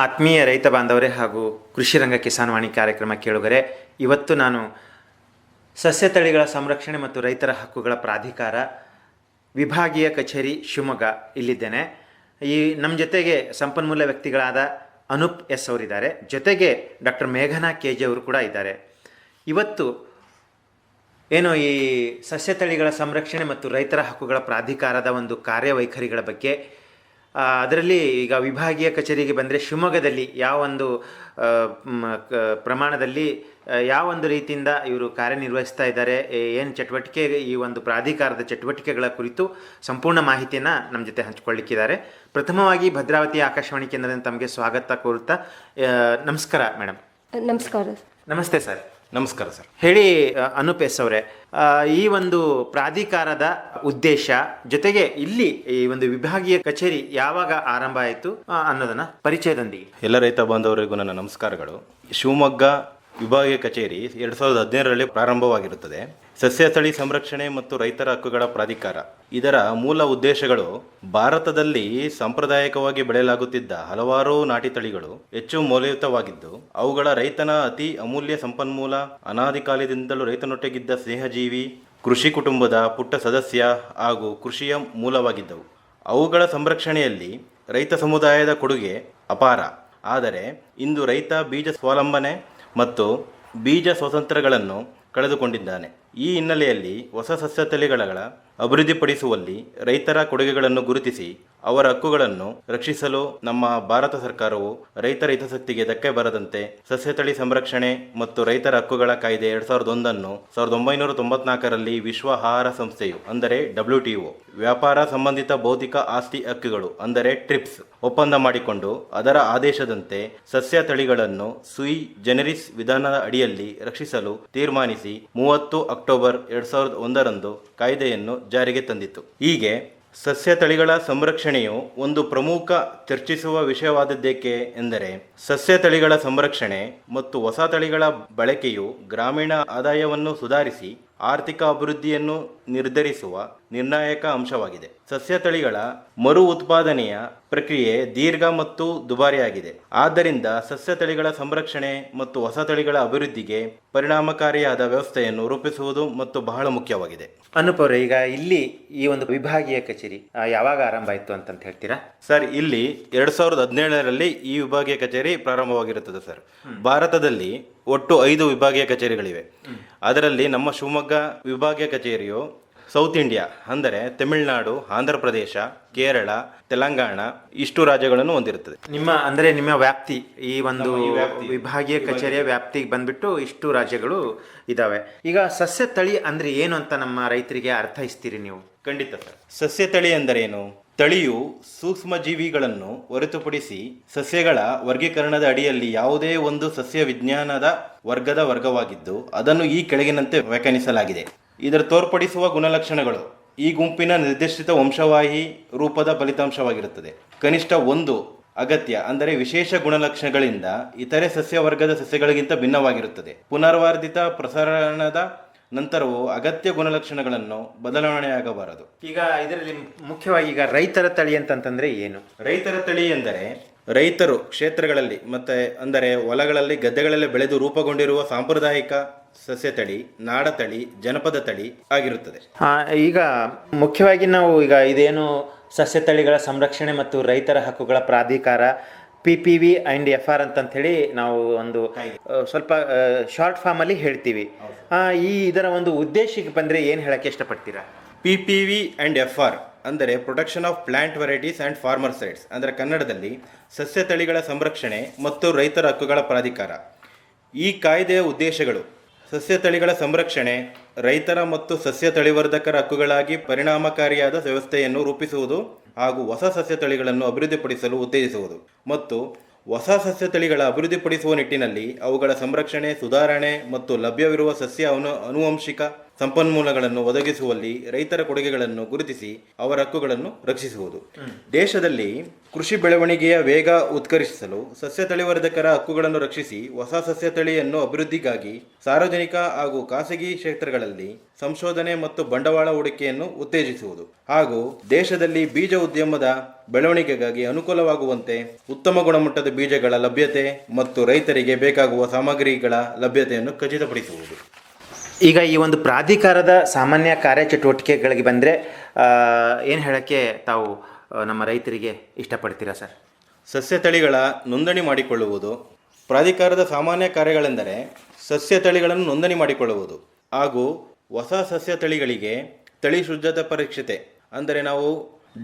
ಆತ್ಮೀಯ ರೈತ ಬಾಂಧವರೇ ಹಾಗೂ ಕೃಷಿ ರಂಗ ಕಿಸಾನ್ ವಾಣಿ ಕಾರ್ಯಕ್ರಮ ಕೇಳುಗರೆ, ಇವತ್ತು ನಾನು ಸಸ್ಯ ತಳಿಗಳ ಸಂರಕ್ಷಣೆ ಮತ್ತು ರೈತರ ಹಕ್ಕುಗಳ ಪ್ರಾಧಿಕಾರ ವಿಭಾಗೀಯ ಕಚೇರಿ ಶಿವಮೊಗ್ಗ ಇಲ್ಲಿದ್ದೇನೆ. ಈ ನಮ್ಮ ಜೊತೆಗೆ ಸಂಪನ್ಮೂಲ ವ್ಯಕ್ತಿಗಳಾದ ಅನೂಪ್ ಎಸ್ ಅವರಿದ್ದಾರೆ. ಜೊತೆಗೆ ಡಾಕ್ಟರ್ ಮೇಘನಾ ಕೆ ಜಿ ಅವರು ಕೂಡ ಇದ್ದಾರೆ. ಇವತ್ತು ಏನು ಈ ಸಸ್ಯ ತಳಿಗಳ ಸಂರಕ್ಷಣೆ ಮತ್ತು ರೈತರ ಹಕ್ಕುಗಳ ಪ್ರಾಧಿಕಾರದ ಒಂದು ಕಾರ್ಯವೈಖರಿಗಳ ಬಗ್ಗೆ ಅದರಲ್ಲಿ ಈಗ ವಿಭಾಗೀಯ ಕಚೇರಿಗೆ ಬಂದರೆ ಶಿವಮೊಗ್ಗದಲ್ಲಿ ಯಾವ ಒಂದು ಪ್ರಮಾಣದಲ್ಲಿ ಯಾವ ಒಂದು ರೀತಿಯಿಂದ ಇವರು ಕಾರ್ಯನಿರ್ವಹಿಸ್ತಾ ಇದ್ದಾರೆ ಏನು ಚಟುವಟಿಕೆ ಈ ಒಂದು ಪ್ರಾಧಿಕಾರದ ಚಟುವಟಿಕೆಗಳ ಕುರಿತು ಸಂಪೂರ್ಣ ಮಾಹಿತಿಯನ್ನು ನಮ್ಮ ಜೊತೆ ಹಂಚಿಕೊಳ್ಳಿಕ್ಕಿದ್ದಾರೆ. ಪ್ರಥಮವಾಗಿ ಭದ್ರಾವತಿ ಆಕಾಶವಾಣಿ ಕೇಂದ್ರದಿಂದ ತಮಗೆ ಸ್ವಾಗತ ಕೋರುತ್ತಾ ನಮಸ್ಕಾರ ಮೇಡಮ್ ನಮಸ್ಕಾರ. ನಮಸ್ತೆ ಸರ್. ನಮಸ್ಕಾರ ಸರ್. ಹೇಳಿ ಅನುಪೇಸ್ ಅನೂಪ್ ಅವರೇ ಈ ಒಂದು ಪ್ರಾಧಿಕಾರದ ಉದ್ದೇಶ ಜೊತೆಗೆ ಇಲ್ಲಿ ಈ ಒಂದು ವಿಭಾಗೀಯ ಕಚೇರಿ ಯಾವಾಗ ಆರಂಭ ಆಯಿತು ಅನ್ನೋದನ್ನ ಪರಿಚಯದೊಂದಿಗೆ. ಎಲ್ಲ ರೈತ ಬಾಂಧವರಿಗೂ ನನ್ನ ನಮಸ್ಕಾರಗಳು. ಶಿವಮೊಗ್ಗ ವಿಭಾಗೀಯ ಕಚೇರಿ ಎರಡು ಸಾವಿರದ ಹದಿನೇಳರಲ್ಲಿ ಪ್ರಾರಂಭವಾಗಿರುತ್ತದೆ. ಸಸ್ಯ ತಳಿ ಸಂರಕ್ಷಣೆ ಮತ್ತು ರೈತರ ಹಕ್ಕುಗಳ ಪ್ರಾಧಿಕಾರ. ಇದರ ಮೂಲ ಉದ್ದೇಶಗಳು ಭಾರತದಲ್ಲಿ ಸಾಂಪ್ರದಾಯಿಕವಾಗಿ ಬೆಳೆಯಲಾಗುತ್ತಿದ್ದ ಹಲವಾರು ನಾಟಿ ತಳಿಗಳು ಹೆಚ್ಚು ಮೌಲ್ಯಯುತವಾಗಿದ್ದು, ಅವುಗಳ ರೈತನ ಅತಿ ಅಮೂಲ್ಯ ಸಂಪನ್ಮೂಲ ಅನಾದಿಕಾಲದಿಂದಲೂ ರೈತನೊಟ್ಟಿಗಿದ್ದ ಸ್ನೇಹಜೀವಿ, ಕೃಷಿ ಕುಟುಂಬದ ಪುಟ್ಟ ಸದಸ್ಯ ಹಾಗೂ ಕೃಷಿಯ ಮೂಲವಾಗಿದ್ದವು. ಅವುಗಳ ಸಂರಕ್ಷಣೆಯಲ್ಲಿ ರೈತ ಸಮುದಾಯದ ಕೊಡುಗೆ ಅಪಾರ. ಆದರೆ, ಇಂದು ರೈತ ಬೀಜ ಸ್ವಾವಲಂಬನೆ ಮತ್ತು ಬೀಜ ಸ್ವತಂತ್ರಗಳನ್ನು ಕಳೆದುಕೊಂಡಿದ್ದಾನೆ. ಈ ಹಿನ್ನೆಲೆಯಲ್ಲಿ ಹೊಸ ಸಸ್ಯ ತಳಿಗಳ ಅಭಿವೃದ್ಧಿಪಡಿಸುವಲ್ಲಿ ರೈತರ ಕೊಡುಗೆಗಳನ್ನು ಗುರುತಿಸಿ ಅವರ ಹಕ್ಕುಗಳನ್ನು ರಕ್ಷಿಸಲು ನಮ್ಮ ಭಾರತ ಸರ್ಕಾರವು ರೈತರ ಹಿತಾಸಕ್ತಿಗೆ ಧಕ್ಕೆ ಬರದಂತೆ ಸಸ್ಯ ತಳಿ ಸಂರಕ್ಷಣೆ ಮತ್ತು ರೈತರ ಹಕ್ಕುಗಳ ಕಾಯ್ದೆ ಎರಡ್ ಸಾವಿರದ ಒಂದನ್ನು ಸಾವಿರದ ಒಂಬೈನೂರ ತೊಂಬತ್ನಾಲ್ಕರಲ್ಲಿ ವಿಶ್ವ ಆಹಾರ ಸಂಸ್ಥೆಯು, ಅಂದರೆ ಡಬ್ಲ್ಯೂಟಿಒ ವ್ಯಾಪಾರ ಸಂಬಂಧಿತ ಬೌದ್ಧಿಕ ಆಸ್ತಿ ಹಕ್ಕುಗಳು, ಅಂದರೆ ಟ್ರಿಪ್ಸ್ ಒಪ್ಪಂದ ಮಾಡಿಕೊಂಡು ಅದರ ಆದೇಶದಂತೆ ಸಸ್ಯ ತಳಿಗಳನ್ನು ಸುಯಿ ಜೆನೆರಿಸ್ ವಿಧಾನದ ಅಡಿಯಲ್ಲಿ ರಕ್ಷಿಸಲು ತೀರ್ಮಾನಿಸಿ ಮೂವತ್ತು ಅಕ್ಟೋಬರ್ ಎರಡ್ ಸಾವಿರದ ಒಂದರಂದು ಕಾಯ್ದೆಯನ್ನು ಜಾರಿಗೆ ತಂದಿತ್ತು. ಹೀಗೆ ಸಸ್ಯ ತಳಿಗಳ ಸಂರಕ್ಷಣೆಯು ಒಂದು ಪ್ರಮುಖ ಚರ್ಚಿಸುವ ವಿಷಯವಾದದ್ದೇಕೆ ಎಂದರೆ ಸಸ್ಯ ತಳಿಗಳ ಸಂರಕ್ಷಣೆ ಮತ್ತು ಹೊಸ ತಳಿಗಳ ಬಳಕೆಯು ಗ್ರಾಮೀಣ ಆದಾಯವನ್ನು ಸುಧಾರಿಸಿ ಆರ್ಥಿಕ ಅಭಿವೃದ್ಧಿಯನ್ನು ನಿರ್ಧರಿಸುವ ನಿರ್ಣಾಯಕ ಅಂಶವಾಗಿದೆ. ಸಸ್ಯ ತಳಿಗಳ ಮರು ಉತ್ಪಾದನೆಯ ಪ್ರಕ್ರಿಯೆ ದೀರ್ಘ ಮತ್ತು ದುಬಾರಿಯಾಗಿದೆ. ಆದ್ದರಿಂದ ಸಸ್ಯ ತಳಿಗಳ ಸಂರಕ್ಷಣೆ ಮತ್ತು ಹೊಸ ತಳಿಗಳ ಅಭಿವೃದ್ಧಿಗೆ ಪರಿಣಾಮಕಾರಿಯಾದ ವ್ಯವಸ್ಥೆಯನ್ನು ರೂಪಿಸುವುದು ಮತ್ತು ಬಹಳ ಮುಖ್ಯವಾಗಿದೆ. ಅನುಪವರು ಈಗ ಇಲ್ಲಿ ಈ ಒಂದು ವಿಭಾಗೀಯ ಕಚೇರಿ ಯಾವಾಗ ಆರಂಭ ಆಯಿತು ಅಂತ ಹೇಳ್ತೀರಾ? ಸರ್ ಇಲ್ಲಿ ಎರಡ್ ಸಾವಿರದ ಹದಿನೇಳರಲ್ಲಿ ಈ ವಿಭಾಗೀಯ ಕಚೇರಿ ಪ್ರಾರಂಭವಾಗಿರುತ್ತದೆ ಸರ್. ಭಾರತದಲ್ಲಿ ಒಟ್ಟು ಐದು ವಿಭಾಗೀಯ ಕಚೇರಿಗಳಿವೆ. ಅದರಲ್ಲಿ ನಮ್ಮ ಶಿವಮೊಗ್ಗ ವಿಭಾಗೀಯ ಕಚೇರಿಯು ಸೌತ್ ಇಂಡಿಯಾ ಅಂದರೆ ತಮಿಳುನಾಡು ಆಂಧ್ರ ಪ್ರದೇಶ ಕೇರಳ ತೆಲಂಗಾಣ ಇಷ್ಟು ರಾಜ್ಯಗಳನ್ನು ಹೊಂದಿರುತ್ತದೆ. ನಿಮ್ಮ ಅಂದರೆ ನಿಮ್ಮ ವ್ಯಾಪ್ತಿ ಈ ಒಂದು ವಿಭಾಗೀಯ ಕಚೇರಿಯ ವ್ಯಾಪ್ತಿಗೆ ಬಂದ್ಬಿಟ್ಟು ಇಷ್ಟು ರಾಜ್ಯಗಳು ಇದಾವೆ. ಈಗ ಸಸ್ಯ ತಳಿ ಅಂದ್ರೆ ಏನು ಅಂತ ನಮ್ಮ ರೈತರಿಗೆ ಅರ್ಥೈಸ್ತೀರಿ ನೀವು? ಖಂಡಿತ ಸರ್. ಸಸ್ಯ ತಳಿ ಎಂದರೇನು ತಳಿಯು ಸೂಕ್ಷ್ಮ ಜೀವಿಗಳನ್ನು ಹೊರತುಪಡಿಸಿ ಸಸ್ಯಗಳ ವರ್ಗೀಕರಣದ ಅಡಿಯಲ್ಲಿ ಯಾವುದೇ ಒಂದು ಸಸ್ಯ ವಿಜ್ಞಾನದ ವರ್ಗದ ವರ್ಗವಾಗಿದ್ದು ಅದನ್ನು ಈ ಕೆಳಗಿನಂತೆ ವ್ಯಾಖ್ಯಾನಿಸಲಾಗಿದೆ. ಇದರ ತೋರ್ಪಡಿಸುವ ಗುಣಲಕ್ಷಣಗಳು ಈ ಗುಂಪಿನ ನಿರ್ದಿಷ್ಟಿತ ವಂಶವಾಹಿ ರೂಪದ ಫಲಿತಾಂಶವಾಗಿರುತ್ತದೆ. ಕನಿಷ್ಠ ಒಂದು ಅಗತ್ಯ ಅಂದರೆ ವಿಶೇಷ ಗುಣಲಕ್ಷಣಗಳಿಂದ ಇತರೆ ಸಸ್ಯವರ್ಗದ ಸಸ್ಯಗಳಿಗಿಂತ ಭಿನ್ನವಾಗಿರುತ್ತದೆ. ಪುನರ್ವರ್ಧಿತ ಪ್ರಸರಣದ ನಂತರವೂ ಅಗತ್ಯ ಗುಣಲಕ್ಷಣಗಳನ್ನು ಬದಲಾವಣೆಯಾಗಬಾರದು. ಈಗ ಇದರಲ್ಲಿ ಮುಖ್ಯವಾಗಿ ಈಗ ರೈತರ ತಳಿ ಅಂತಂತಂದ್ರೆ ಏನು? ರೈತರ ತಳಿ ಎಂದರೆ ರೈತರು ಕ್ಷೇತ್ರಗಳಲ್ಲಿ ಮತ್ತೆ ಅಂದರೆ ಹೊಲಗಳಲ್ಲಿ ಗದ್ದೆಗಳಲ್ಲಿ ಬೆಳೆದು ರೂಪುಗೊಂಡಿರುವ ಸಾಂಪ್ರದಾಯಿಕ ಸಸ್ಯ ತಳಿ ನಾಡ ತಳಿ ಜನಪದ ತಳಿ ಆಗಿರುತ್ತದೆ. ಆ, ಈಗ ಮುಖ್ಯವಾಗಿ ನಾವು ಈಗ ಇದೇನು ಸಸ್ಯ ತಳಿಗಳ ಸಂರಕ್ಷಣೆ ಮತ್ತು ರೈತರ ಹಕ್ಕುಗಳ ಪ್ರಾಧಿಕಾರ P P V and F R ಅಂತಂಥೇಳಿ ನಾವು ಒಂದು ಸ್ವಲ್ಪ ಶಾರ್ಟ್ ಫಾರ್ಮಲ್ಲಿ ಹೇಳ್ತೀವಿ. ಈ ಇದರ ಒಂದು ಉದ್ದೇಶಕ್ಕೆ ಬಂದರೆ ಏನು ಹೇಳಕ್ಕೆ ಇಷ್ಟಪಡ್ತೀರಾ? P P V and F R ಅಂದರೆ protection of plant varieties and farmer sides ಅಂದರೆ ಕನ್ನಡದಲ್ಲಿ ಸಸ್ಯ ತಳಿಗಳ ಸಂರಕ್ಷಣೆ ಮತ್ತು ರೈತರ ಹಕ್ಕುಗಳ ಪ್ರಾಧಿಕಾರ. ಈ ಕಾಯ್ದೆಯ ಉದ್ದೇಶಗಳು ಸಸ್ಯ ತಳಿಗಳ ಸಂರಕ್ಷಣೆ, ರೈತರ ಮತ್ತು ಸಸ್ಯ ತಳಿವರ್ಧಕರ ಹಕ್ಕುಗಳಾಗಿ ಪರಿಣಾಮಕಾರಿಯಾದ ವ್ಯವಸ್ಥೆಯನ್ನು ರೂಪಿಸುವುದು ಹಾಗೂ ಹೊಸ ಸಸ್ಯ ತಳಿಗಳನ್ನು ಅಭಿವೃದ್ಧಿಪಡಿಸಲು ಉತ್ತೇಜಿಸುವುದು. ಮತ್ತು ಹೊಸ ಸಸ್ಯ ತಳಿಗಳ ಅಭಿವೃದ್ಧಿಪಡಿಸುವ ನಿಟ್ಟಿನಲ್ಲಿ ಅವುಗಳ ಸಂರಕ್ಷಣೆ, ಸುಧಾರಣೆ ಮತ್ತು ಲಭ್ಯವಿರುವ ಸಸ್ಯ ಅನು, ಅನುವಂಶಿಕ ಸಂಪನ್ಮೂಲಗಳನ್ನು ಒದಗಿಸುವಲ್ಲಿ ರೈತರ ಕೊಡುಗೆಗಳನ್ನು ಗುರುತಿಸಿ ಅವರ ಹಕ್ಕುಗಳನ್ನು ರಕ್ಷಿಸುವುದು. ದೇಶದಲ್ಲಿ ಕೃಷಿ ಬೆಳವಣಿಗೆಯ ವೇಗ ಉತ್ಕರ್ಷಿಸಲು ಸಸ್ಯ ತಳಿವರ್ಧಕರ ಹಕ್ಕುಗಳನ್ನು ರಕ್ಷಿಸಿ ಹೊಸ ಸಸ್ಯ ತಳಿಯನ್ನು ಅಭಿವೃದ್ಧಿಗಾಗಿ ಸಾರ್ವಜನಿಕ ಹಾಗೂ ಖಾಸಗಿ ಕ್ಷೇತ್ರಗಳಲ್ಲಿ ಸಂಶೋಧನೆ ಮತ್ತು ಬಂಡವಾಳ ಹೂಡಿಕೆಯನ್ನು ಉತ್ತೇಜಿಸುವುದು. ಹಾಗೂ ದೇಶದಲ್ಲಿ ಬೀಜ ಉದ್ಯಮದ ಬೆಳವಣಿಗೆಗಾಗಿ ಅನುಕೂಲವಾಗುವಂತೆ ಉತ್ತಮ ಗುಣಮಟ್ಟದ ಬೀಜಗಳ ಲಭ್ಯತೆ ಮತ್ತು ರೈತರಿಗೆ ಬೇಕಾಗುವ ಸಾಮಗ್ರಿಗಳ ಲಭ್ಯತೆಯನ್ನು ಖಚಿತಪಡಿಸುವುದು. ಈಗ ಈ ಒಂದು ಪ್ರಾಧಿಕಾರದ ಸಾಮಾನ್ಯ ಕಾರ್ಯಚಟುವಟಿಕೆಗಳಿಗೆ ಬಂದರೆ ಏನು ಹೇಳೋಕ್ಕೆ ತಾವು ನಮ್ಮ ರೈತರಿಗೆ ಇಷ್ಟಪಡ್ತೀರಾ ಸರ್? ಸಸ್ಯ ತಳಿಗಳ ನೋಂದಣಿ ಮಾಡಿಕೊಳ್ಳುವುದು ಪ್ರಾಧಿಕಾರದ ಸಾಮಾನ್ಯ ಕಾರ್ಯಗಳೆಂದರೆ ಸಸ್ಯ ತಳಿಗಳನ್ನು ನೋಂದಣಿ ಮಾಡಿಕೊಳ್ಳುವುದು ಹಾಗೂ ಹೊಸ ಸಸ್ಯ ತಳಿಗಳಿಗೆ ತಳಿ ಶುದ್ಧತೆ ಪರೀಕ್ಷತೆ, ಅಂದರೆ ನಾವು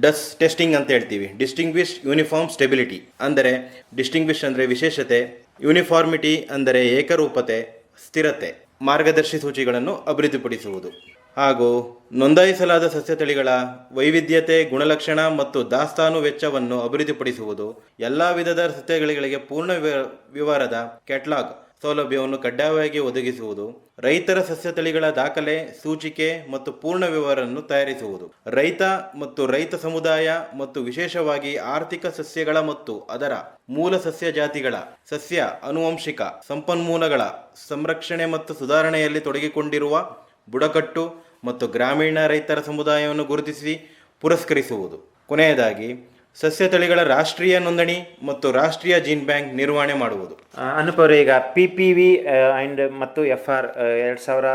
ಡಸ್ ಟೆಸ್ಟಿಂಗ್ ಅಂತ ಹೇಳ್ತೀವಿ ಡಿಸ್ಟಿಂಗ್ವಿಶ್ ಯೂನಿಫಾರ್ಮ್ ಸ್ಟೆಬಿಲಿಟಿ, ಅಂದರೆ ಡಿಸ್ಟಿಂಗ್ವಿಶ್ ಅಂದರೆ ವಿಶೇಷತೆ, ಯೂನಿಫಾರ್ಮಿಟಿ ಅಂದರೆ ಏಕರೂಪತೆ, ಸ್ಥಿರತೆ. ಮಾರ್ಗದರ್ಶಿ ಸೂಚಿಗಳನ್ನು ಅಭಿವೃದ್ಧಿಪಡಿಸುವುದು. ಹಾಗೂ ನೋಂದಾಯಿಸಲಾದ ಸಸ್ಯ ತಳಿಗಳ ವೈವಿಧ್ಯತೆ, ಗುಣಲಕ್ಷಣ ಮತ್ತು ದಾಸ್ತಾನು ವೆಚ್ಚವನ್ನು ಅಭಿವೃದ್ಧಿಪಡಿಸುವುದು ಎಲ್ಲ ವಿಧದ ಸಸ್ಯಗಳಿಗೆ ಪೂರ್ಣ ವಿವ- ವಿವರದ ಕ್ಯಾಟ್ಲಾಗ್ ಸೌಲಭ್ಯವನ್ನು ಕಡ್ಡಾಯವಾಗಿ ಒದಗಿಸುವುದು. ರೈತರ ಸಸ್ಯ ತಳಿಗಳ ದಾಖಲೆ, ಸೂಚಿಕೆ ಮತ್ತು ಪೂರ್ಣ ವಿವರವನ್ನು ತಯಾರಿಸುವುದು. ರೈತ ಮತ್ತು ರೈತ ಸಮುದಾಯ ಮತ್ತು ವಿಶೇಷವಾಗಿ ಆರ್ಥಿಕ ಸಸ್ಯಗಳ ಮತ್ತು ಅದರ ಮೂಲ ಸಸ್ಯ ಜಾತಿಗಳ, ಸಸ್ಯ ಅನುವಂಶಿಕ ಸಂಪನ್ಮೂಲಗಳ ಸಂರಕ್ಷಣೆ ಮತ್ತು ಸುಧಾರಣೆಯಲ್ಲಿ ತೊಡಗಿಕೊಂಡಿರುವ ಬುಡಕಟ್ಟು ಮತ್ತು ಗ್ರಾಮೀಣ ರೈತರ ಸಮುದಾಯವನ್ನು ಗುರುತಿಸಿ ಪುರಸ್ಕರಿಸುವುದು. ಕೊನೆಯದಾಗಿ ಸಸ್ಯ ತಳಿಗಳ ರಾಷ್ಟ್ರೀಯ ನೋಂದಣಿ ಮತ್ತು ರಾಷ್ಟ್ರೀಯ ಜೀನ್ ಬ್ಯಾಂಕ್ ನಿರ್ವಹಣೆ ಮಾಡುವುದು. ಅನುಪವರು ಅನುಪ್ ಅವರೇ ಈಗ ಪಿ ಪಿ ವಿ ಆ್ಯಂಡ್ ಮತ್ತು ಎಫ್ ಆರ್ ಎರಡು ಸಾವಿರ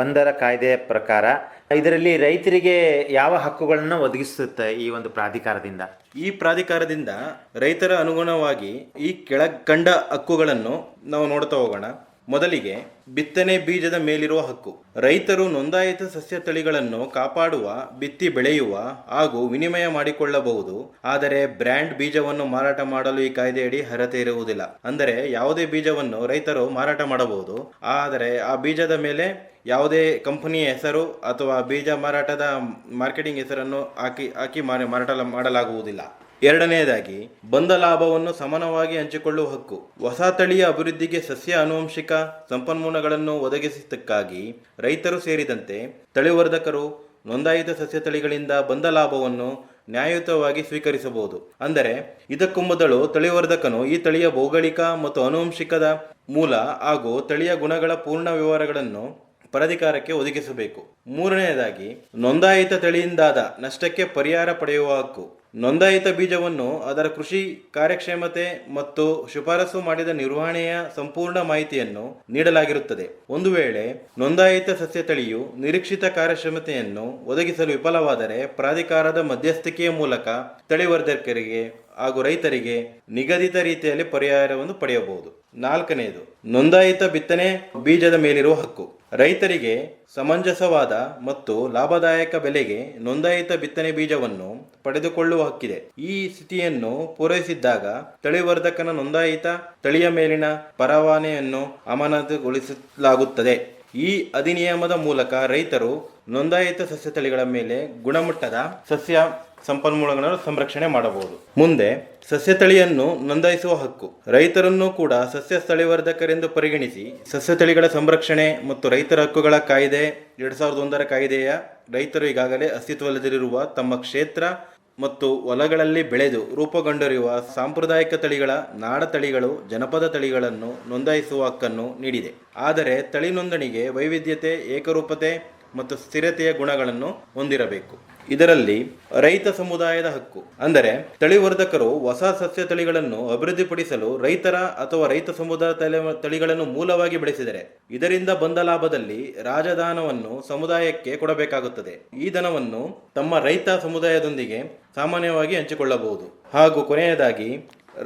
ಒಂದರ ಕಾಯ್ದೆಯ ಪ್ರಕಾರ ಇದರಲ್ಲಿ ರೈತರಿಗೆ ಯಾವ ಹಕ್ಕುಗಳನ್ನು ಒದಗಿಸುತ್ತೆ ಈ ಒಂದು ಪ್ರಾಧಿಕಾರದಿಂದ? ಈ ಪ್ರಾಧಿಕಾರದಿಂದ ರೈತರ ಅನುಗುಣವಾಗಿ ಈ ಕೆಳಕಂಡ ಹಕ್ಕುಗಳನ್ನು ನಾವು ನೋಡ್ತಾ ಹೋಗೋಣ. ಮೊದಲಿಗೆ ಬಿತ್ತನೆ ಬೀಜದ ಮೇಲಿರುವ ಹಕ್ಕು. ರೈತರು ನೋಂದಾಯಿತ ಸಸ್ಯ ತಳಿಗಳನ್ನು ಕಾಪಾಡುವ, ಬಿತ್ತಿ ಬೆಳೆಯುವ ಹಾಗೂ ವಿನಿಮಯ ಮಾಡಿಕೊಳ್ಳಬಹುದು. ಆದರೆ ಬ್ರ್ಯಾಂಡ್ ಬೀಜವನ್ನು ಮಾರಾಟ ಮಾಡಲು ಈ ಕಾಯ್ದೆಯಡಿ ಅರ್ಹತೆ ಇರುವುದಿಲ್ಲ. ಅಂದರೆ ಯಾವುದೇ ಬೀಜವನ್ನು ರೈತರು ಮಾರಾಟ ಮಾಡಬಹುದು. ಆದರೆ ಆ ಬೀಜದ ಮೇಲೆ ಯಾವುದೇ ಕಂಪನಿಯ ಹೆಸರು ಅಥವಾ ಬೀಜ ಮಾರಾಟದ ಮಾರ್ಕೆಟಿಂಗ್ ಹೆಸರನ್ನು ಹಾಕಿ ಹಾಕಿ ಮಾರ- ಮಾರಾಟ ಮಾಡಲಾಗುವುದಿಲ್ಲ. ಎರಡನೆಯದಾಗಿ ಬಂದ ಲಾಭವನ್ನು ಸಮಾನವಾಗಿ ಹಂಚಿಕೊಳ್ಳುವ ಹಕ್ಕು. ಹೊಸ ತಳಿಯ ಅಭಿವೃದ್ಧಿಗೆ ಸಸ್ಯ ಆನುವಂಶಿಕ ಸಂಪನ್ಮೂಲಗಳನ್ನು ಒದಗಿಸಿದ್ದಕ್ಕಾಗಿ ರೈತರು ಸೇರಿದಂತೆ ತಳಿವರ್ಧಕರು ನೋಂದಾಯಿತ ಸಸ್ಯ ತಳಿಗಳಿಂದ ಬಂದ ಲಾಭವನ್ನು ನ್ಯಾಯಯುತವಾಗಿ ಸ್ವೀಕರಿಸಬಹುದು. ಅಂದರೆ, ಇದಕ್ಕೂ ಮೊದಲು ತಳಿವರ್ಧಕನು ಈ ತಳಿಯ ಭೌಗೋಳಿಕ ಮತ್ತು ಆನುವಂಶಿಕದ ಮೂಲ ಹಾಗೂ ತಳಿಯ ಗುಣಗಳ ಪೂರ್ಣ ವಿವರಗಳನ್ನು ಪ್ರಾಧಿಕಾರಕ್ಕೆ ಒದಗಿಸಬೇಕು. ಮೂರನೆಯದಾಗಿ, ನೋಂದಾಯಿತ ತಳಿಯಿಂದಾದ ನಷ್ಟಕ್ಕೆ ಪರಿಹಾರ ಪಡೆಯುವ ಹಕ್ಕು. ನೋಂದಾಯಿತ ಬೀಜವನ್ನು ಅದರ ಕೃಷಿ ಕಾರ್ಯಕ್ಷಮತೆ ಮತ್ತು ಶಿಫಾರಸು ಮಾಡಿದ ನಿರ್ವಹಣೆಯ ಸಂಪೂರ್ಣ ಮಾಹಿತಿಯನ್ನು ನೀಡಲಾಗಿರುತ್ತದೆ. ಒಂದು ವೇಳೆ ನೋಂದಾಯಿತ ಸಸ್ಯ ತಳಿಯು ನಿರೀಕ್ಷಿತ ಕಾರ್ಯಕ್ಷಮತೆಯನ್ನು ಒದಗಿಸಲು ವಿಫಲವಾದರೆ ಪ್ರಾಧಿಕಾರದ ಮಧ್ಯಸ್ಥಿಕೆಯ ಮೂಲಕ ತಳಿವರ್ಧಕರಿಗೆ ಹಾಗೂ ರೈತರಿಗೆ ನಿಗದಿತ ರೀತಿಯಲ್ಲಿ ಪರಿಹಾರವನ್ನು ಪಡೆಯಬಹುದು. ನಾಲ್ಕನೆಯದು ನೋಂದಾಯಿತ ಬಿತ್ತನೆ ಬೀಜದ ಮೇಲಿರುವ ಹಕ್ಕು. ರೈತರಿಗೆ ಸಮಂಜಸವಾದ ಮತ್ತು ಲಾಭದಾಯಕ ಬೆಲೆಗೆ ನೋಂದಾಯಿತ ಬಿತ್ತನೆ ಬೀಜವನ್ನು ಪಡೆದುಕೊಳ್ಳುವ ಹಕ್ಕಿದೆ. ಈ ಸ್ಥಿತಿಯನ್ನು ಪೂರೈಸಿದ್ದಾಗ ತಳಿವರ್ಧಕನ ನೋಂದಾಯಿತ ತಳಿಯ ಮೇಲಿನ ಪರವಾನೆಯನ್ನು ಅಮಾನತುಗೊಳಿಸಲಾಗುತ್ತದೆ. ಈ ಅಧಿನಿಯಮದ ಮೂಲಕ ರೈತರು ನೋಂದಾಯಿತ ಸಸ್ಯ ತಳಿಗಳ ಮೇಲೆ ಗುಣಮಟ್ಟದ ಸಸ್ಯ ಸಂಪನ್ಮೂಲಗಳನ್ನು ಸಂರಕ್ಷಣೆ ಮಾಡಬಹುದು. ಮುಂದೆ ಸಸ್ಯ ತಳಿಯನ್ನು ನೋಂದಾಯಿಸುವ ಹಕ್ಕು. ರೈತರನ್ನು ಕೂಡ ಸಸ್ಯ ಸ್ಥಳಿವರ್ಧಕರೆಂದು ಪರಿಗಣಿಸಿ ಸಸ್ಯ ತಳಿಗಳ ಸಂರಕ್ಷಣೆ ಮತ್ತು ರೈತರ ಹಕ್ಕುಗಳ ಕಾಯ್ದೆ, ಎರಡ್ ಸಾವಿರದ ಒಂದರ ಕಾಯ್ದೆಯ ರೈತರು ಈಗಾಗಲೇ ಅಸ್ತಿತ್ವದಲ್ಲಿರುವ ತಮ್ಮ ಕ್ಷೇತ್ರ ಮತ್ತು ಹೊಲಗಳಲ್ಲಿ ಬೆಳೆದು ರೂಪುಗೊಂಡಿರುವ ಸಾಂಪ್ರದಾಯಿಕ ತಳಿಗಳ ನಾಡ ತಳಿಗಳು ಜನಪದ ತಳಿಗಳನ್ನು ನೋಂದಾಯಿಸುವ ಹಕ್ಕನ್ನು ನೀಡಿದೆ. ಆದರೆ ತಳಿ ನೋಂದಣಿಗೆ ವೈವಿಧ್ಯತೆ, ಏಕರೂಪತೆ ಮತ್ತು ಸ್ಥಿರತೆಯ ಗುಣಗಳನ್ನು ಹೊಂದಿರಬೇಕು. ಇದರಲ್ಲಿ ರೈತ ಸಮುದಾಯದ ಹಕ್ಕು, ಅಂದರೆ ತಳಿವರ್ಧಕರು ಹೊಸ ಸಸ್ಯ ತಳಿಗಳನ್ನು ಅಭಿವೃದ್ಧಿಪಡಿಸಲು ರೈತರ ಅಥವಾ ರೈತ ಸಮುದಾಯ ತಲೆ, ತಳಿಗಳನ್ನು ಮೂಲವಾಗಿ ಬೆಳೆಸಿದರೆ, ಇದರಿಂದ ಬಂದ ಲಾಭದಲ್ಲಿ ರಾಜದಾನವನ್ನು ಸಮುದಾಯಕ್ಕೆ ಕೊಡಬೇಕಾಗುತ್ತದೆ. ಈ ಧನವನ್ನು ತಮ್ಮ ರೈತ ಸಮುದಾಯದೊಂದಿಗೆ ಸಾಮಾನ್ಯವಾಗಿ ಹಂಚಿಕೊಳ್ಳಬಹುದು. ಹಾಗೂ ಕೊನೆಯದಾಗಿ,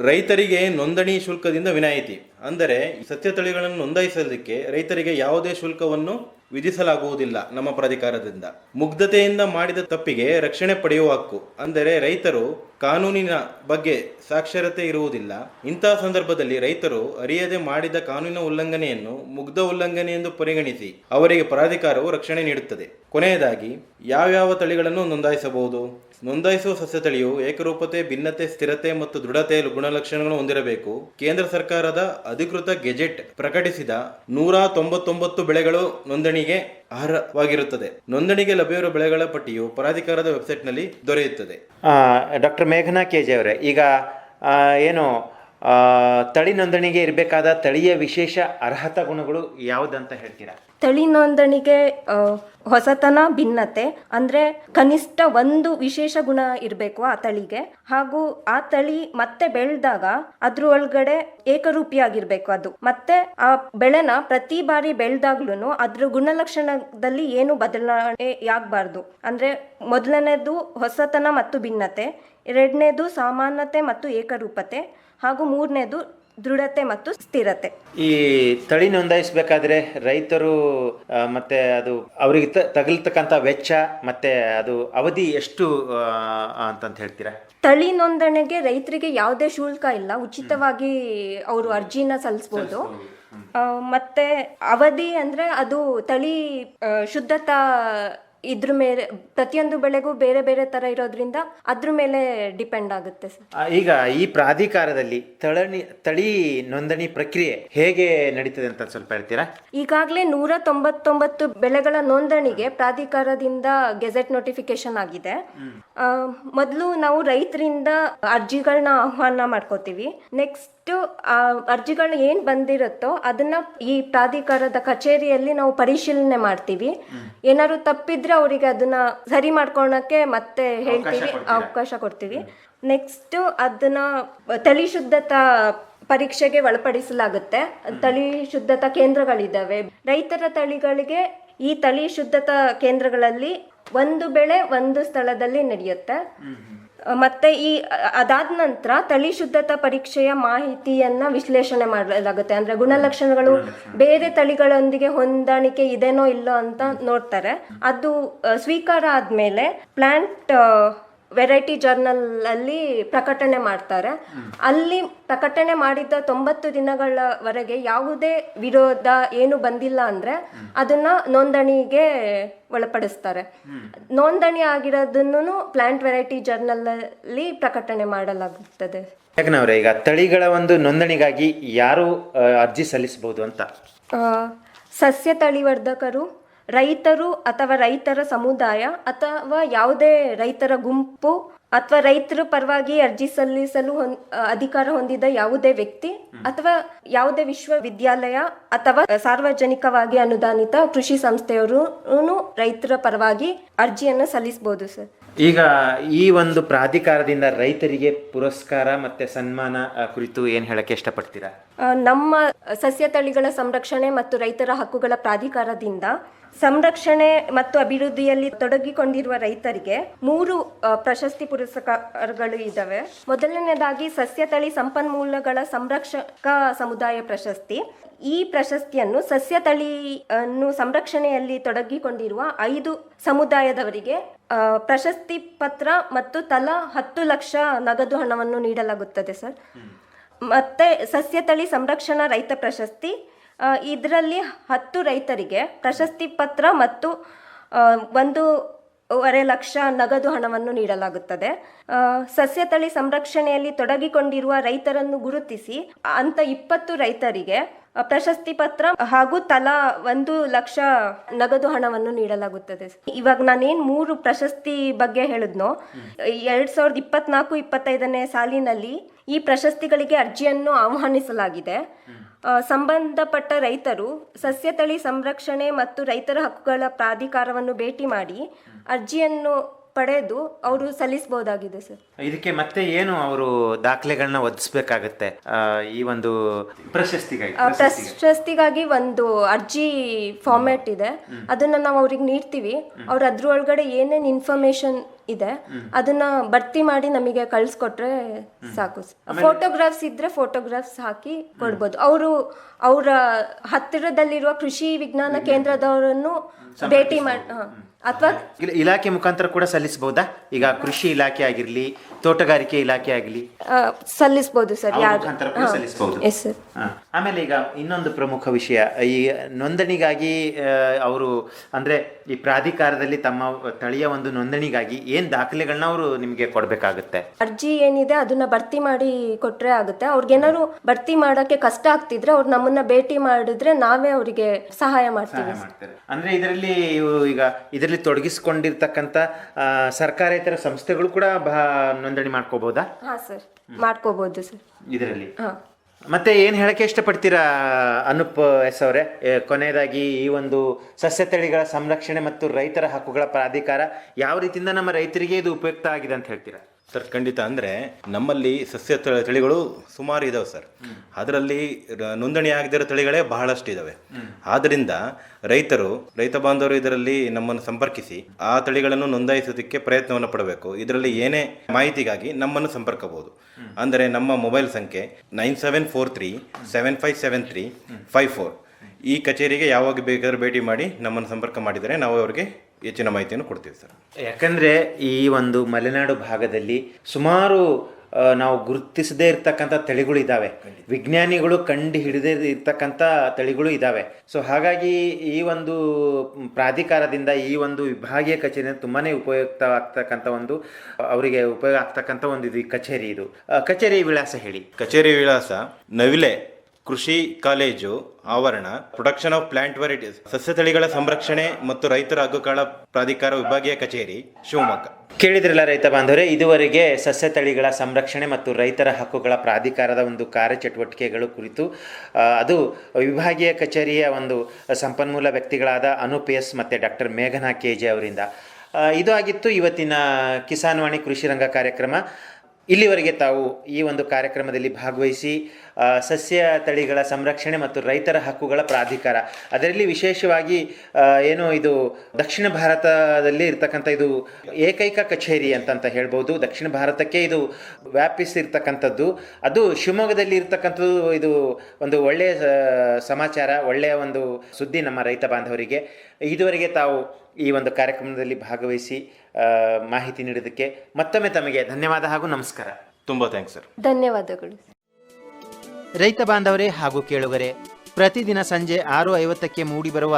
ರೈತರಿಗೆ ನೋಂದಣಿ ಶುಲ್ಕದಿಂದ ವಿನಾಯಿತಿ, ಅಂದರೆ ಸಸ್ಯ ತಳಿಗಳನ್ನು ನೋಂದಾಯಿಸೋದಕ್ಕೆ ರೈತರಿಗೆ ಯಾವುದೇ ಶುಲ್ಕವನ್ನು ವಿಧಿಸಲಾಗುವುದಿಲ್ಲ ನಮ್ಮ ಪ್ರಾಧಿಕಾರದಿಂದ. ಮುಗ್ಧತೆಯಿಂದ ಮಾಡಿದ ತಪ್ಪಿಗೆ ರಕ್ಷಣೆ ಪಡೆಯುವ ಹಕ್ಕು. ಅಂದರೆ ರೈತರು ಕಾನೂನಿನ ಬಗ್ಗೆ ಸಾಕ್ಷರತೆ ಇರುವುದಿಲ್ಲ. ಇಂತಹ ಸಂದರ್ಭದಲ್ಲಿ ರೈತರು ಅರಿಯದೆ ಮಾಡಿದ ಕಾನೂನಿನ ಉಲ್ಲಂಘನೆಯನ್ನು ಮುಗ್ಧ ಉಲ್ಲಂಘನೆ ಎಂದು ಪರಿಗಣಿಸಿ ಅವರಿಗೆ ಪ್ರಾಧಿಕಾರವು ರಕ್ಷಣೆ ನೀಡುತ್ತದೆ. ಕೊನೆಯದಾಗಿ, ಯಾವ್ಯಾವ ತಳಿಗಳನ್ನು ನೋಂದಾಯಿಸಬಹುದು? ನೋಂದಾಯಿಸುವ ಸಸ್ಯ ತಳಿಯು ಏಕರೂಪತೆ, ಭಿನ್ನತೆ, ಸ್ಥಿರತೆ ಮತ್ತು ದೃಢತೆ ಗುಣಲಕ್ಷಣಗಳನ್ನು ಹೊಂದಿರಬೇಕು. ಕೇಂದ್ರ ಸರ್ಕಾರದ ಅಧಿಕೃತ ಗೆಜೆಟ್ ಪ್ರಕಟಿಸಿದ ನೂರ ತೊಂಬತ್ತೊಂಬತ್ತು ಬೆಳೆಗಳು ನೋಂದಣಿಗೆ ಆಹಾರವಾಗಿರುತ್ತದೆ. ನೋಂದಣಿಗೆ ಲಭ್ಯವಿರುವ ಬೆಳೆಗಳ ಪಟ್ಟಿಯು ಪರಾಧಿಕಾರದ ವೆಬ್ಸೈಟ್ನಲ್ಲಿ ದೊರೆಯುತ್ತದೆ. ಡಾಕ್ಟರ್ ಮೇಘನಾ ಕೆ ಜೆ ಅವರೇ, ಈಗ ಏನು ತಳಿ ನೋಂದಣಿಗೆ ಇರಬೇಕಾದ ತಳಿಯ ವಿಶೇಷ ಅರ್ಹತಾ ಗುಣಗಳು ಯಾವುದಂತ ಹೇಳ್ತೀರಾ? ತಳಿ ನೋಂದಣಿಗೆ ಹೊಸತನ, ಭಿನ್ನತೆ, ಅಂದ್ರೆ ಕನಿಷ್ಠ ಒಂದು ವಿಶೇಷ ಗುಣ ಇರಬೇಕು ಆ ತಳಿಗೆ. ಹಾಗೂ ಆ ತಳಿ ಮತ್ತೆ ಬೆಳೆದಾಗ ಅದ್ರ ಒಳಗಡೆ ಏಕರೂಪಿಯಾಗಿರ್ಬೇಕು ಅದು. ಮತ್ತೆ ಆ ಬೆಳೆನ ಪ್ರತಿ ಬಾರಿ ಬೆಳೆದಾಗ್ಲೂ ಅದ್ರ ಗುಣಲಕ್ಷಣದಲ್ಲಿ ಏನು ಬದಲಾವಣೆ ಆಗ್ಬಾರ್ದು. ಅಂದ್ರೆ ಮೊದಲನೇದು ಹೊಸತನ ಮತ್ತು ಭಿನ್ನತೆ, ಎರಡನೇದು ಸಾಮಾನ್ಯತೆ ಮತ್ತು ಏಕರೂಪತೆ ಹಾಗೂ ಮೂರನೇದು ದೃಢತೆ ಮತ್ತು ಸ್ಥಿರತೆ. ಈ ತಳಿ ನೋಂದಾಯಿಸಬೇಕಾದ್ರೆ ರೈತರು ಮತ್ತೆ ಅದು ಅವರಿಗೆ ತಗಲತಕ್ಕಂತ ತಗಲ್ತಕ್ಕಂಥ ವೆಚ್ಚ ಮತ್ತೆ ಅದು ಅವಧಿ ಎಷ್ಟು ಅಂತ ಅಂತಂತ ಹೇಳ್ತೀರಾ? ತಳಿ ನೋಂದಣಿಗೆ ರೈತರಿಗೆ ಯಾವುದೇ ಶುಲ್ಕ ಇಲ್ಲ. ಉಚಿತವಾಗಿ ಅವರು ಅರ್ಜಿನ ಸಲ್ಲಿಸ್ಬೋದು. ಮತ್ತೆ ಅವಧಿ ಅಂದ್ರೆ ಅದು ತಳಿ ಶುದ್ಧತಾ ಇದ್ರ ಮೇಲೆ ಪ್ರತಿಯೊಂದು ಬೆಳೆಗೂ ಬೇರೆ ಬೇರೆ ತರ ಇರೋದ್ರಿಂದ ಅದ್ರ ಮೇಲೆ ಡಿಪೆಂಡ್ ಆಗುತ್ತೆ ಸರ್. ಈಗ ಈ ಪ್ರಾಧಿಕಾರದಲ್ಲಿ ತಳನಿ ತಳಿ ನೋಂದಣಿ ಪ್ರಕ್ರಿಯೆ ಹೇಗೆ ನಡೀತದೆ ಅಂತ ಸ್ವಲ್ಪ ಹೇಳ್ತೀರಾ? ಈಗಾಗಲೇ ನೂರ ತೊಂಬತ್ತೊಂಬತ್ತು ಬೆಳೆಗಳ ನೋಂದಣಿಗೆ ಪ್ರಾಧಿಕಾರದಿಂದ ಗೆಜೆಟ್ ನೋಟಿಫಿಕೇಶನ್ ಆಗಿದೆ. ಮೊದಲು ನಾವು ರೈತರಿಂದ ಅರ್ಜಿಗಳನ್ನ ಆಹ್ವಾನ ಮಾಡ್ಕೋತೀವಿ. ನೆಕ್ಸ್ಟ್ ಅರ್ಜಿಗಳು ಏನು ಬಂದಿರುತ್ತೋ ಅದನ್ನ ಈ ಪ್ರಾಧಿಕಾರದ ಕಚೇರಿಯಲ್ಲಿ ನಾವು ಪರಿಶೀಲನೆ ಮಾಡ್ತೀವಿ. ಏನಾದ್ರು ತಪ್ಪಿದ್ರೆ ಅವರಿಗೆ ಅದನ್ನ ಸರಿ ಮಾಡ್ಕೊಳಕ್ಕೆ ಮತ್ತೆ ಹೇಳ್ತೀವಿ ಅವಕಾಶ ಕೊಡ್ತೀವಿ. ನೆಕ್ಸ್ಟ್ ಅದನ್ನ ತಳಿ ಶುದ್ಧತಾ ಪರೀಕ್ಷೆಗೆ ಒಳಪಡಿಸಲಾಗುತ್ತೆ. ತಳಿ ಶುದ್ಧತಾ ಕೇಂದ್ರಗಳಿದ್ದಾವೆ ರೈತರ ತಳಿಗಳಿಗೆ ಈ ತಳಿ ಶುದ್ಧತಾ ಕೇಂದ್ರಗಳಲ್ಲಿ ಒಂದು ಬೆಳೆ ಒಂದು ಸ್ಥಳದಲ್ಲಿ ನಡೆಯುತ್ತೆ. ಮತ್ತೆ ಈ ಅದಾದ ನಂತರ ತಳಿ ಶುದ್ಧತಾ ಪರೀಕ್ಷೆಯ ಮಾಹಿತಿಯನ್ನ ವಿಶ್ಲೇಷಣೆ ಮಾಡಲಾಗುತ್ತೆ. ಅಂದ್ರೆ ಗುಣಲಕ್ಷಣಗಳು ಬೇರೆ ತಳಿಗಳೊಂದಿಗೆ ಹೊಂದಾಣಿಕೆ ಇದೇನೋ ಇಲ್ಲೋ ಅಂತ ನೋಡ್ತಾರೆ. ಅದು ಸ್ವೀಕಾರ ಆದ್ಮೇಲೆ ಪ್ಲಾಂಟ್ ವೆರೈಟಿ ಜರ್ನಲ್ ಅಲ್ಲಿ ಪ್ರಕಟಣೆ ಮಾಡ್ತಾರೆ. ಅಲ್ಲಿ ಪ್ರಕಟಣೆ ಮಾಡಿದ ತೊಂಬತ್ತು ದಿನಗಳವರೆಗೆ ಯಾವುದೇ ವಿರೋಧ ಏನು ಬಂದಿಲ್ಲ ಅಂದ್ರೆ ಅದನ್ನ ನೋಂದಣಿಗೆ ಒಳಪಡಿಸ್ತಾರೆ. ನೋಂದಣಿ ಆಗಿರೋದನ್ನು ಪ್ಲಾಂಟ್ ವೆರೈಟಿ ಜರ್ನಲ್ ಅಲ್ಲಿ ಪ್ರಕಟಣೆ ಮಾಡಲಾಗುತ್ತದೆ. ಯಾಕಂದ್ರೆ ಈಗ ತಳಿಗಳ ಒಂದು ನೋಂದಣಿಗಾಗಿ ಯಾರು ಅರ್ಜಿ ಸಲ್ಲಿಸಬಹುದು ಅಂತ? ಸಸ್ಯ ತಳಿವರ್ಧಕರು ರೈತರು ಅಥವಾ ರೈತರ ಸಮುದಾಯ ಅಥವಾ ಯಾವುದೇ ರೈತರ ಗುಂಪು ಅಥವಾ ರೈತರ ಪರವಾಗಿ ಅರ್ಜಿ ಸಲ್ಲಿಸಲು ಅಧಿಕಾರ ಹೊಂದಿದ ಯಾವುದೇ ವ್ಯಕ್ತಿ ಅಥವಾ ಯಾವುದೇ ವಿಶ್ವವಿದ್ಯಾಲಯ ಅಥವಾ ಸಾರ್ವಜನಿಕವಾಗಿ ಅನುದಾನಿತ ಕೃಷಿ ಸಂಸ್ಥೆಯವರು ರೈತರ ಪರವಾಗಿ ಅರ್ಜಿಯನ್ನು ಸಲ್ಲಿಸಬಹುದು ಸರ್. ಈಗ ಈ ಒಂದು ಪ್ರಾಧಿಕಾರದಿಂದ ರೈತರಿಗೆ ಪುರಸ್ಕಾರ ಮತ್ತೆ ಸನ್ಮಾನ ಕುರಿತು ಏನ್ ಹೇಳಕ್ಕೆ ಇಷ್ಟಪಡ್ತೀರಾ? ನಮ್ಮ ಸಸ್ಯ ತಳಿಗಳ ಸಂರಕ್ಷಣೆ ಮತ್ತು ರೈತರ ಹಕ್ಕುಗಳ ಪ್ರಾಧಿಕಾರದಿಂದ ಸಂರಕ್ಷಣೆ ಮತ್ತು ಅಭಿವೃದ್ಧಿಯಲ್ಲಿ ತೊಡಗಿಕೊಂಡಿರುವ ರೈತರಿಗೆ ಮೂರು ಪ್ರಶಸ್ತಿ ಪುರಸ್ಕಾರಗಳು ಇದ್ದಾವೆ ಮೊದಲನೇದಾಗಿ ಸಸ್ಯ ತಳಿ ಸಂಪನ್ಮೂಲಗಳ ಸಂರಕ್ಷಕ ಸಮುದಾಯ ಪ್ರಶಸ್ತಿ. ಈ ಪ್ರಶಸ್ತಿಯನ್ನು ಸಸ್ಯ ತಳಿಯನ್ನು ಸಂರಕ್ಷಣೆಯಲ್ಲಿ ತೊಡಗಿಕೊಂಡಿರುವ ಐದು ಸಮುದಾಯದವರಿಗೆ ಪ್ರಶಸ್ತಿ ಪತ್ರ ಮತ್ತು ತಲಾ ಹತ್ತು ಲಕ್ಷ ನಗದು ಹಣವನ್ನು ನೀಡಲಾಗುತ್ತದೆ ಸರ್. ಮತ್ತೆ ಸಸ್ಯ ತಳಿ ಸಂರಕ್ಷಣಾ ರೈತ ಪ್ರಶಸ್ತಿ ಇದರಲ್ಲಿ ಹತ್ತು ರೈತರಿಗೆ ಪ್ರಶಸ್ತಿ ಪತ್ರ ಮತ್ತು ಒಂದು ಒಂದೂವರೆ ಲಕ್ಷ ನಗದು ಹಣವನ್ನು ನೀಡಲಾಗುತ್ತದೆ. ಸಸ್ಯತಳಿ ಸಸ್ಯ ತಳಿ ಸಂರಕ್ಷಣೆಯಲ್ಲಿ ತೊಡಗಿಕೊಂಡಿರುವ ರೈತರನ್ನು ಗುರುತಿಸಿ, ಅಂತ ಇಪ್ಪತ್ತು ರೈತರಿಗೆ ಪ್ರಶಸ್ತಿ ಪತ್ರ ಹಾಗೂ ತಲಾ ಒಂದು ಲಕ್ಷ ನಗದು ಹಣವನ್ನು ನೀಡಲಾಗುತ್ತದೆ. ಇವಾಗ ನಾನೇನ್ ಮೂರು ಪ್ರಶಸ್ತಿ ಬಗ್ಗೆ ಹೇಳಿದ್ನೋ, ಎರಡ್ ಸಾವಿರದ ಇಪ್ಪತ್ನಾಲ್ಕು, ಇಪ್ಪತ್ತೈದನೇ ಸಾಲಿನಲ್ಲಿ ಈ ಪ್ರಶಸ್ತಿಗಳಿಗೆ ಅರ್ಜಿಯನ್ನು ಆಹ್ವಾನಿಸಲಾಗಿದೆ. ಸಂಬಂಧಪಟ್ಟ ರೈತರು ಸಸ್ಯ ತಳಿ ಸಂರಕ್ಷಣೆ ಮತ್ತು ರೈತರ ಹಕ್ಕುಗಳ ಪ್ರಾಧಿಕಾರವನ್ನು ಭೇಟಿ ಮಾಡಿ ಅರ್ಜಿಯನ್ನು ಪಡೆದು ಅವರು ಸಲ್ಲಿಸಬಹುದಾಗಿದೆ ಸರ್. ಇದಕ್ಕೆ ಮತ್ತೆ ಏನು ಅವರು ದಾಖಲೆಗಳನ್ನ ಒದಗಿಸ್ಬೇಕಾಗತ್ತೆ? ಈ ಒಂದು ಪ್ರಶಸ್ತಿಗಾಗಿ ಪ್ರಶಸ್ತಿಗಾಗಿ. ಒಂದು ಅರ್ಜಿ ಫಾರ್ಮ್ಯಾಟ್ ಇದೆ. ಅದನ್ನ ನಾವು ಅವ್ರಿಗೆ ನೀಡ್ತೀವಿ. ಅವ್ರು ಅದ್ರೊಳಗಡೆ ಏನೇನ್ ಇನ್ಫಾರ್ಮೇಶನ್ ಇದೆ. ಅದನ್ನ ಭರ್ತಿ ಮಾಡಿ ನಮಗೆ ಕಳ್ಸಿಕೊಟ್ರೆ ಸಾಕು. ಫೋಟೋಗ್ರಾಫ್ಸ್ ಇದ್ರೆ ಫೋಟೋಗ್ರಾಫ್ಸ್ ಹಾಕಿ ಕೊಡ್ಬೋದು. ಅವರು ಅವರ ಹತ್ತಿರದಲ್ಲಿರುವ ಕೃಷಿ ವಿಜ್ಞಾನ ಕೇಂದ್ರದವರನ್ನು ಭೇಟಿ ಮಾಡಿ ಅಥವಾ ಇಲಾಖೆ ಮುಖಾಂತರ ಕೂಡ ಸಲ್ಲಿಸಬಹುದಾ? ಈಗ ಕೃಷಿ ಇಲಾಖೆ ಆಗಿರ್ಲಿ ತೋಟಗಾರಿಕೆ ಇಲಾಖೆ ಆಗಲಿ ಸಲ್ಲಿಸಬಹುದು ಸರ್ ಮುಖಾಂತರ ಕೂಡ ಸಲ್ಲಿಸಬಹುದು. ಎಸ್ ಸರ್ ಆಮೇಲೆ ಈಗ ಇನ್ನೊಂದು ಪ್ರಮುಖ ವಿಷಯ ಈ ನೋಂದಣಿಗಾಗಿ ಅವರು ಅಂದ್ರೆ ಈ ಪ್ರಾಧಿಕಾರದಲ್ಲಿ ತಮ್ಮ ತಳಿಯ ಒಂದು ನೋಂದಣಿಗಾಗಿ ಏನ್ ದಾಖಲೆಗಳನ್ನ ಅವರು ನಿಮಗೆ ಕೊಡಬೇಕಾಗುತ್ತೆ? ಅರ್ಜಿ ಏನಿದೆ ಅದನ್ನ ಭರ್ತಿ ಮಾಡಿ ಕೊಟ್ರೆ ಆಗುತ್ತೆ. ಅವ್ರಿಗೇನಾದ್ರು ಭರ್ತಿ ಮಾಡಕ್ಕೆ ಕಷ್ಟ ಆಗ್ತಿದ್ರೆ ಅವ್ರು ನಮ್ಮನ್ನ ಭೇಟಿ ಮಾಡಿದ್ರೆ ನಾವೇ ಅವರಿಗೆ ಸಹಾಯ ಮಾಡ್ತೀವಿ. ಅಂದ್ರೆ ಇದರಲ್ಲಿ ಇವರು ಈಗ ಇದರಲ್ಲಿ ತೊಡಗಿಸಿಕೊಂಡಿರ್ತಕ್ಕಂಥ ಸರ್ಕಾರೇತರ ಸಂಸ್ಥೆಗಳು ಕೂಡ ಬಹ ನೋಂದಣಿ ಮಾಡ್ಕೋಬಹುದಾ ಹಾ ಸರ್ ಮಾಡ್ಕೋಬಹುದು ಸರ್. ಇದರಲ್ಲಿ? ಹಾ. ಮತ್ತೆ ಏನು ಹೇಳಕ್ಕೆ ಇಷ್ಟಪಡ್ತೀರಾ ಅನುಪ್ ಎಸ್ ಅವರೇ? ಕೊನೆಯದಾಗಿ ಈ ಒಂದು ಸಸ್ಯ ತಳಿಗಳ ಸಂರಕ್ಷಣೆ ಮತ್ತು ರೈತರ ಹಕ್ಕುಗಳ ಪ್ರಾಧಿಕಾರ ಯಾವ ರೀತಿಯಿಂದ ನಮ್ಮ ರೈತರಿಗೆ ಇದು ಉಪಯುಕ್ತ ಆಗಿದೆ ಅಂತ ಹೇಳ್ತೀರಾ? ಸರ್, ಖಂಡಿತ ಅಂದರೆ ನಮ್ಮಲ್ಲಿ ಸಸ್ಯ ತಳಿಗಳು ಸುಮಾರು ಇದಾವೆ ಸರ್. ಅದರಲ್ಲಿ ನೋಂದಣಿ ಆಗದಿರೋ ತಳಿಗಳೇ ಬಹಳಷ್ಟು ಇದಾವೆ ಆದ್ದರಿಂದ ರೈತರು, ರೈತ ಬಾಂಧವರು ಇದರಲ್ಲಿ ನಮ್ಮನ್ನು ಸಂಪರ್ಕಿಸಿ ಆ ತಳಿಗಳನ್ನು ನೋಂದಾಯಿಸೋದಕ್ಕೆ ಪ್ರಯತ್ನವನ್ನು ಪಡಬೇಕು. ಇದರಲ್ಲಿ ಏನೇ ಮಾಹಿತಿಗಾಗಿ ನಮ್ಮನ್ನು ಸಂಪರ್ಕಬಹುದು ಅಂದರೆ ನಮ್ಮ ಮೊಬೈಲ್ ಸಂಖ್ಯೆ nine seven four three, seven five seven three, five four. ಈ ಕಚೇರಿಗೆ ಯಾವಾಗ ಬೇಕಾದರೂ ಭೇಟಿ ಮಾಡಿ ನಮ್ಮನ್ನು ಸಂಪರ್ಕ ಮಾಡಿದರೆ ನಾವು ಅವರಿಗೆ ಹೆಚ್ಚಿನ ಮಾಹಿತಿಯನ್ನು ಕೊಡ್ತೀವಿ ಸರ್. ಯಾಕಂದರೆ ಈ ಒಂದು ಮಲೆನಾಡು ಭಾಗದಲ್ಲಿ ಸುಮಾರು ನಾವು ಗುರುತಿಸದೇ ಇರ್ತಕ್ಕಂಥ ತಳಿಗಳು ಇದ್ದಾವೆ ವಿಜ್ಞಾನಿಗಳು ಕಂಡು ಹಿಡಿದೇ ಇರ್ತಕ್ಕಂಥ ತಳಿಗಳು ಇದ್ದಾವೆ ಸೊ ಹಾಗಾಗಿ ಈ ಒಂದು ಪ್ರಾಧಿಕಾರದಿಂದ ಈ ಒಂದು ವಿಭಾಗೀಯ ಕಚೇರಿ ತುಂಬಾ ಉಪಯುಕ್ತ ಆಗ್ತಕ್ಕಂಥ ಒಂದು ಅವರಿಗೆ ಉಪಯೋಗ ಆಗ್ತಕ್ಕಂಥ ಒಂದು ಇದು ಈ ಕಚೇರಿ ಇದು. ಕಚೇರಿ ವಿಳಾಸ ಹೇಳಿ. ಕಚೇರಿ ವಿಳಾಸ ನವಿಲೆ ಕೃಷಿ ಕಾಲೇಜು, ಆವರಣ ಪ್ರೊಡಕ್ಷನ್ ಆಫ್ ಪ್ಲಾಂಟ್ ವೆರೈಟೀಸ್ ಸಸ್ಯ ತಳಿಗಳ ಸಂರಕ್ಷಣೆ ಮತ್ತು ರೈತರ ಹಕ್ಕುಗಳ ಪ್ರಾಧಿಕಾರ ವಿಭಾಗೀಯ ಕಚೇರಿ, ಶಿವಮೊಗ್ಗ. ಕೇಳಿದ್ರಲ್ಲ ರೈತ ಬಾಂಧವರೇ, ಇದುವರೆಗೆ ಸಸ್ಯ ತಳಿಗಳ ಸಂರಕ್ಷಣೆ ಮತ್ತು ರೈತರ ಹಕ್ಕುಗಳ ಪ್ರಾಧಿಕಾರದ ಒಂದು ಕಾರ್ಯಚಟುವಟಿಕೆಗಳು ಕುರಿತು ಅದು ವಿಭಾಗೀಯ ಕಚೇರಿಯ ಒಂದು ಸಂಪನ್ಮೂಲ ವ್ಯಕ್ತಿಗಳಾದ ಅನೂಪ್ ಎಸ್ ಮತ್ತು ಡಾಕ್ಟರ್ ಮೇಘನಾ ಕೆ ಜೆ ಅವರಿಂದ. ಇದು ಆಗಿತ್ತು ಇವತ್ತಿನ ಕಿಸಾನ್ ವಾಣಿ ಕೃಷಿ ರಂಗ ಕಾರ್ಯಕ್ರಮ. ಇಲ್ಲಿವರೆಗೆ ತಾವು ಈ ಒಂದು ಕಾರ್ಯಕ್ರಮದಲ್ಲಿ ಭಾಗವಹಿಸಿ ಸಸ್ಯ ತಳಿಗಳ ಸಂರಕ್ಷಣೆ ಮತ್ತು ರೈತರ ಹಕ್ಕುಗಳ ಪ್ರಾಧಿಕಾರ. ಅದರಲ್ಲಿ ವಿಶೇಷವಾಗಿ ಏನು ಇದು ದಕ್ಷಿಣ ಭಾರತದಲ್ಲಿ ಇರ್ತಕ್ಕಂಥ ಇದು ಏಕೈಕ ಕಚೇರಿ ಅಂತಂತ ಹೇಳ್ಬೋದು. ದಕ್ಷಿಣ ಭಾರತಕ್ಕೆ ಇದು ವ್ಯಾಪಿಸಿರ್ತಕ್ಕಂಥದ್ದು. ಅದು ಶಿವಮೊಗ್ಗದಲ್ಲಿ ಇರ್ತಕ್ಕಂಥದ್ದು ಇದು ಒಂದು ಒಳ್ಳೆಯ ಸಮಾಚಾರ, ಒಳ್ಳೆಯ ಒಂದು ಸುದ್ದಿ ನಮ್ಮ ರೈತ ಬಾಂಧವರಿಗೆ. ಇದುವರೆಗೆ ತಾವು ಈ ಒಂದು ಕಾರ್ಯಕ್ರಮದಲ್ಲಿ ಭಾಗವಹಿಸಿ ಮಾಹಿತಿ ನೀಡಿದ್ದಕ್ಕೆ ಮತ್ತೊಮ್ಮೆ ತಮಗೆ ಧನ್ಯವಾದ ಹಾಗೂ ನಮಸ್ಕಾರ. ತುಂಬ ಥ್ಯಾಂಕ್ಸ್ ಸರ್ ಧನ್ಯವಾದಗಳು. ರೈತ ಬಾಂಧವರೇ ಹಾಗೂ ಕೇಳುಗರೆ ಪ್ರತಿದಿನ ಸಂಜೆ ಆರು ಐವತ್ತಕ್ಕೆ ಮೂಡಿಬರುವ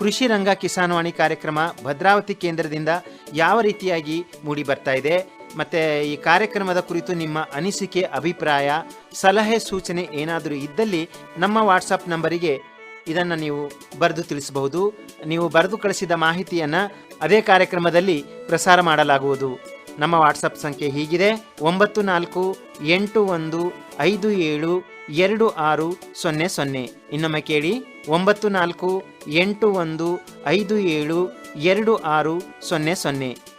ಕೃಷಿ ರಂಗ ಕಿಸಾನ್ವಾಣಿ ಕಾರ್ಯಕ್ರಮ ಭದ್ರಾವತಿ ಕೇಂದ್ರದಿಂದ ಯಾವ ರೀತಿಯಾಗಿ ಮೂಡಿ ಬರ್ತಾ ಇದೆ ಮತ್ತೆ ಈ ಕಾರ್ಯಕ್ರಮದ ಕುರಿತು ನಿಮ್ಮ ಅನಿಸಿಕೆ ಅಭಿಪ್ರಾಯ ಸಲಹೆ ಸೂಚನೆ ಏನಾದರೂ ಇದ್ದಲ್ಲಿ ನಮ್ಮ ವಾಟ್ಸಪ್ ನಂಬರಿಗೆ ಇದನ್ನು ನೀವು ಬರೆದು ತಿಳಿಸಬಹುದು. ನೀವು ಬರೆದು ಕಳಿಸಿದ ಮಾಹಿತಿಯನ್ನು ಅದೇ ಕಾರ್ಯಕ್ರಮದಲ್ಲಿ ಪ್ರಸಾರ ಮಾಡಲಾಗುವುದು. ನಮ್ಮ ವಾಟ್ಸಪ್ ಸಂಖ್ಯೆ ಹೀಗಿದೆ. ಒಂಬತ್ತು ನಾಲ್ಕು, ಎಂಟು ಒಂದು, ಐದು ಏಳು, ಎರಡು ಆರು, ಸೊನ್ನೆ ಸೊನ್ನೆ. ಇನ್ನೊಮ್ಮೆ ಕೇಳಿ. ಒಂಬತ್ತು ನಾಲ್ಕು, ಎಂಟು ಒಂದು, ಐದು ಏಳು, ಎರಡು ಆರು, ಸೊನ್ನೆ ಸೊನ್ನೆ.